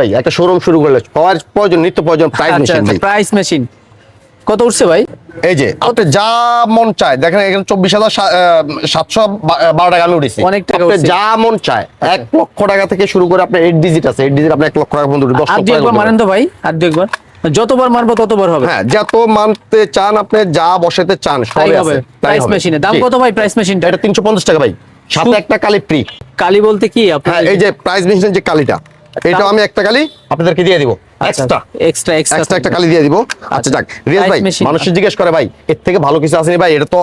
ভাই একটা শোরুম শুরু করলে প্রয়োজন নিত্য প্রয়োজন প্রাইস মেশিন প্রাইস মেশিন কত উঠছে ভাই? এই যে আপনি যা মন চায় দেখেন এখানে চব্বিশ হাজার সাতশো বারো টাকা আমি উঠেছি অনেক টাকা যা মন চায় এক লক্ষ টাকা থেকে শুরু করে আপনার এইট ডিজিট আছে এইট ডিজিট আপনি এক লক্ষ টাকা পর্যন্ত দশ লক্ষ তো ভাই আর দু একবার। যতবার মারবো ততবার হবে। হ্যাঁ যত মানতে চান আপনি যা বসাতে চান সবই আছে প্রাইস। মেশিনে দাম কত ভাই প্রাইস মেশিনটা এটা তিনশো পঞ্চাশ টাকা ভাই। সাথে একটা কালি ফ্রি কালি বলতে কি আপনার হ্যাঁ এই যে প্রাইস মেশিনের যে কালিটা এটাও আমি একটা কালি আপনাদেরকে দিয়ে দিব। এক্সট্রা এক্সট্রা এক্সট্রা একটা কালি দিয়ে দিব। আচ্ছা। যাক রিয়াজ ভাই machine। মানুষ জিজ্ঞেস করে ভাই এর থেকে ভালো কিছু আসেনি ভাই? এটা তো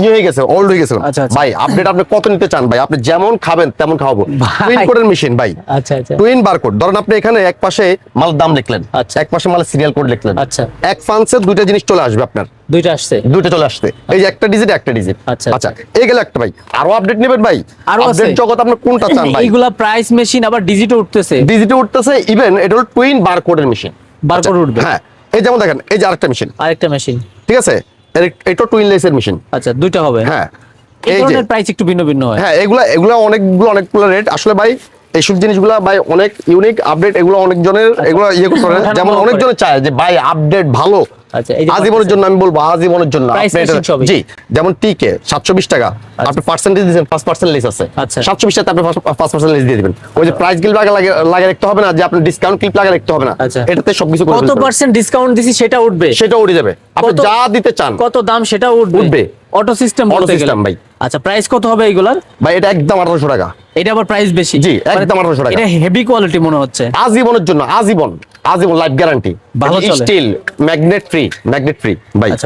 ইয়ে হয়ে গেছে ওল্ড হয়ে গেছে। আচ্ছা, আচ্ছা। ভাই আপডেট আপনি কত নিতে চান ভাই? আপনি যেমন খাবেন তেমন খাওয়াবো। টুইন কোডের মেশিন ভাই। আচ্ছা আচ্ছা। টুইন বারকোড ধরেন আপনি এখানে এক পাশে মালের দাম লিখলেন। আচ্ছা। এক পাশে মালের সিরিয়াল কোড লিখলেন। আচ্ছা। এক ফান্সে দুইটা জিনিস চলে আসবে আপনার। দুইটা আসছে। দুইটা চলে আসছে। এই যে একটা ডিজিট একটা ডিজিট আচ্ছা, আচ্ছা এই গেল একটা ভাই। আরও আপডেট নেবেন ভাই? আরও আপডেট জগৎ আপনি কোনটা চান ভাই? এইগুলা প্রাইস মেশিন আবার ডিজিটও উঠতেছে। ডিজিটে উঠতেছে ইভেন এটা হলো টুইন বারকোডের মেশিন Barcode উঠবে। হ্যাঁ এই যেমন দেখেন এই যে আরেকটা মেশিন আরেকটা মেশিন ঠিক আছে? এটা টুইন লেসের মেশিন আচ্ছা দুইটা হবে। হ্যাঁ। এই যে প্রাইস একটু ভিন্ন ভিন্ন হয়। হ্যাঁ এগুলা এগুলা অনেকগুলো অনেকগুলো রেট আসলে ভাই এইসব জিনিসগুলা ভাই অনেক ইউনিক আপডেট এগুলো অনেকজনের এগুলো ইয়ে ওঠানো যেমন অনেকজনের চায় যে ভাই আপডেট ভালো। আচ্ছা, আজীবনের জন্য আমি বলব আজীবনের জন্য। জি যেমন টিকে সাতশো বিশ টাকা। আপনি পার্সেন্টেজ দিচ্ছেন পাঁচ পার্সেন্ট লিস আছে। আচ্ছা। সাতশো বিশ টাকা আপনি পাঁচ পার্সেন্ট লিস দিয়ে দিবেন। ওই যে প্রাইস ক্লিপ লাগে লাগে- রাখতে হবে না যে আপনি ডিসকাউন্ট ক্লিপ লাগে রাখতে হবে না। আচ্ছা। এটাতে সবকিছু কত পার্সেন্ট ডিসকাউন্ট দিছি সেটা উঠবে? সেটা উঠে যাবে। আপনি যা দিতে চান। কত দাম সেটা উঠবে। অটো সিস্টেম অটো সিস্টেম ভাই। আচ্ছা প্রাইস কত হবে এইগুলার ভাই এটা একদম আঠারোশো টাকা। এটা আবার প্রাইস বেশি। জি, মানে একদম 1800 টাকা। এটা হেভি কোয়ালিটি মনে হচ্ছে। আজীবনের জন্য আজীবন আজীবন লাইফ গ্যারান্টি ভালো। Steel magnet free magnet free ভাই। আচ্ছা